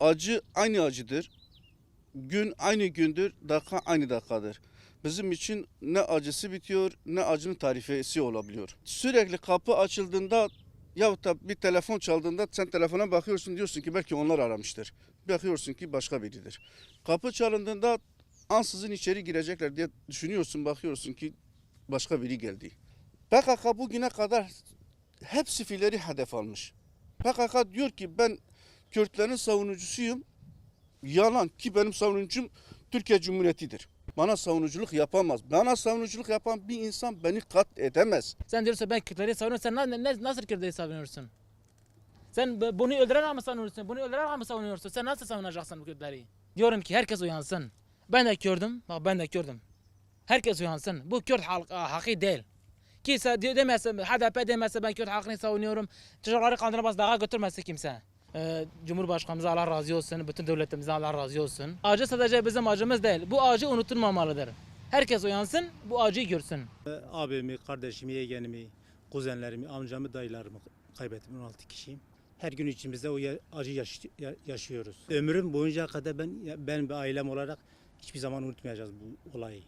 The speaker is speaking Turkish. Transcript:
Acı aynı acıdır. Gün aynı gündür, dakika aynı dakikadır. Bizim için ne acısı bitiyor ne acının tarifesi olabiliyor. Sürekli kapı açıldığında yahut da bir telefon çaldığında sen telefona bakıyorsun diyorsun ki belki onlar aramıştır. Bakıyorsun ki başka biridir. Kapı çalındığında ansızın içeri girecekler diye düşünüyorsun bakıyorsun ki başka biri geldi. PKK bugüne kadar hep sivilleri hedef almış. PKK diyor ki ben Kürtlerin savunucusuyum. Yalan ki benim savunucum Türkiye Cumhuriyeti'dir. Bana savunuculuk yapamaz. Bana savunuculuk yapan bir insan beni kat edemez. Sen diyorsun ben Kürtleri savunuyorum. Sen na- ne, nasıl Kürtleri savunuyorsun? Sen bu- bunu öldüren mı savunuyorsun? Bunu öldüren mi savunuyorsun? Sen nasıl savunacaksın bu Kürtleri? Diyorum ki herkes uyansın. Ben de Kürdüm. Bak ben de Kürdüm. Herkes uyansın. Bu Kürt halk ah, hakkı değil. Kimse diyor demezse, HDP demezse ben Kürt halkını savunuyorum. Çocukları kandıramaz, dağa götürmezse kimse. Ee, Cumhurbaşkanımıza Allah razı olsun, bütün devletimize Allah razı olsun. Acı sadece bizim acımız değil. Bu acı unutulmamalıdır. Herkes uyansın, bu acıyı görsün. Abimi, kardeşimi, yeğenimi, kuzenlerimi, amcamı, dayılarımı kaybettim 16 kişiyim. Her gün içimizde o acı yaş- ya- yaşıyoruz. Ömrüm boyunca kadar ben ben ve ailem olarak hiçbir zaman unutmayacağız bu olayı.